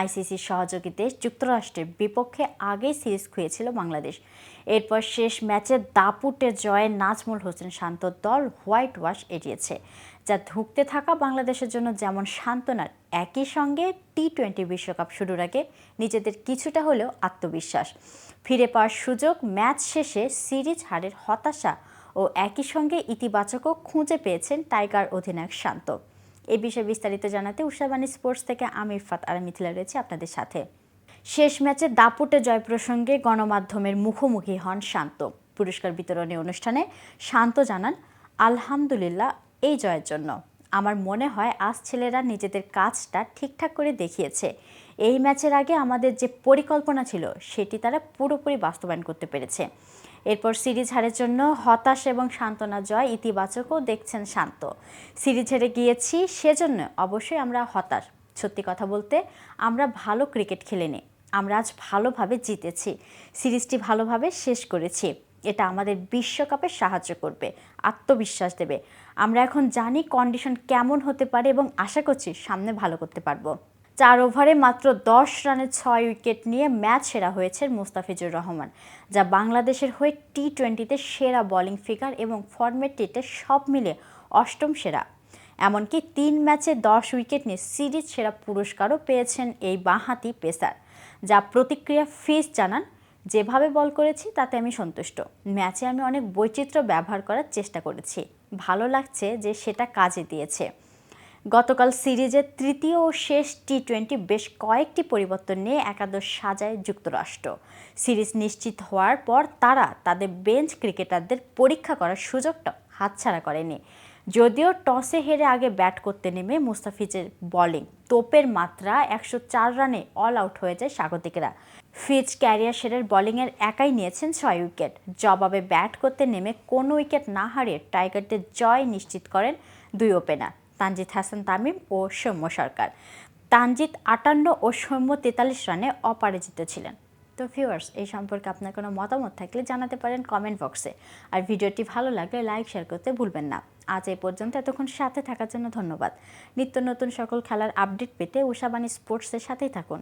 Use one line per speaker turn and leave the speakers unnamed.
আইসিসির সহযোগী দেশ যুক্তরাষ্ট্রের বিপক্ষে আগেই সিরিজ খুঁয়েছিল বাংলাদেশ। এরপর শেষ ম্যাচে দাপুটে জয়ে নাজমুল হোসেন শান্তর দল হোয়াইট ওয়াশ এড়িয়েছে যা ধুঁকতে থাকা বাংলাদেশের জন্য যেমন সান্ত্বনার, একই সঙ্গে টি টোয়েন্টি বিশ্বকাপ শুরুর আগে নিজেদের কিছুটা হলেও আত্মবিশ্বাস। ফিরে পাওয়ার সুযোগ ম্যাচ শেষে সিরিজ হারের হতাশা ও একই সঙ্গে ইতিবাচকও খুঁজে পেয়েছেন টাইগার অধিনায়ক শান্ত। এই বিষয়ে বিস্তারিত জানাতে উষাবাণী স্পোর্টস থেকে আমি ফাত আর মিথিলা রয়েছে আপনাদের সাথে। শেষ ম্যাচে দাপুটে জয় প্রসঙ্গে গণমাধ্যমের মুখোমুখি হন শান্ত। পুরস্কার বিতরণী অনুষ্ঠানে শান্ত জানান, আলহামদুলিল্লাহ, এই জয়ের জন্য। আমার মনে হয় আজ ছেলেরা নিজেদের কাজটা ঠিকঠাক করে দেখিয়েছে। এই ম্যাচের আগে আমাদের যে পরিকল্পনা ছিল, সেটি তারা পুরোপুরি বাস্তবায়ন করতে পেরেছে। এরপর সিরিজ হারের জন্য হতাশ এবং সান্ত্বনা জয় ইতিবাচকও দেখছেন শান্ত। সিরিজ হেরে গিয়েছি, সেজন্য অবশ্যই আমরা হতাশ। সত্যি কথা বলতে, আমরা ভালো ক্রিকেট খেলিনি। আমরা আজ ভালোভাবে জিতেছি। সিরিজটি ভালোভাবে শেষ করেছি। এটা আমাদের বিশ্বকাপে সাহায্য করবে, আত্মবিশ্বাস দেবে। আমরা এখন জানি কন্ডিশন কেমন হতে পারে এবং আশা করছি সামনে ভালো করতে পারব। চার ওভারে মাত্র দশ রানে ছয় উইকেট নিয়ে ম্যাচ সেরা হয়েছে মুস্তাফিজুর রহমান, যা বাংলাদেশের হয়ে টি টোয়েন্টিতে সেরা বোলিং ফিগার এবং ফরম্যাটটিতে সব মিলে অষ্টম সেরা। এমনকি তিন ম্যাচে দশ উইকেট নিয়ে সিরিজ সেরা পুরস্কারও পেয়েছেন এই বাঁহাতি পেসার, যা প্রতিক্রিয়া ফিস জানান, যেভাবে বল করেছি, তাতে আমি সন্তুষ্ট। ম্যাচে আমি অনেক বৈচিত্র্য ব্যবহার করার চেষ্টা করেছি। ভালো লাগছে যে সেটা কাজে দিয়েছে। গতকাল সিরিজের তৃতীয় ও শেষ টি টোয়েন্টি বেশ কয়েকটি পরিবর্তন নিয়ে একাদশ সাজায় যুক্তরাষ্ট্র। সিরিজ নিশ্চিত হওয়ার পর তারা তাদের বেঞ্চ ক্রিকেটারদের পরীক্ষা করার সুযোগটা হাতছাড়া করেনি। যদিও টসে হেরে আগে ব্যাট করতে নেমে মুস্তাফিজের বোলিং, তোপের মাত্রা একশো চার রানে অল আউট হয়ে যায় স্বাগতিকেরা। ফিজ ক্যারিয়ার সেরের বোলিংয়ের একাই নিয়েছেন ছয় উইকেট। জবাবে ব্যাট করতে নেমে কোনো উইকেট না হারিয়ে টাইগারদের জয় নিশ্চিত করেন দুই ওপেনার। তানজিদ হাসান তামিম ও সৌম্য সরকার। তানজিদ আটান্ন ও সৌম্য তেতাল্লিশ রানে অপরাজিত ছিলেন। তো ভিউয়ার্স এই সম্পর্কে আপনার কোনো মতামত থাকলে জানাতে পারেন কমেন্ট বক্সে আর ভিডিওটি ভালো লাগলে লাইক শেয়ার করতে ভুলবেন না। আজ এই পর্যন্ত, এতক্ষণ সাথে থাকার জন্য ধন্যবাদ। নিত্য নতুন সকল খেলার আপডেট পেতে উষাবাণী স্পোর্টসের সাথেই থাকুন।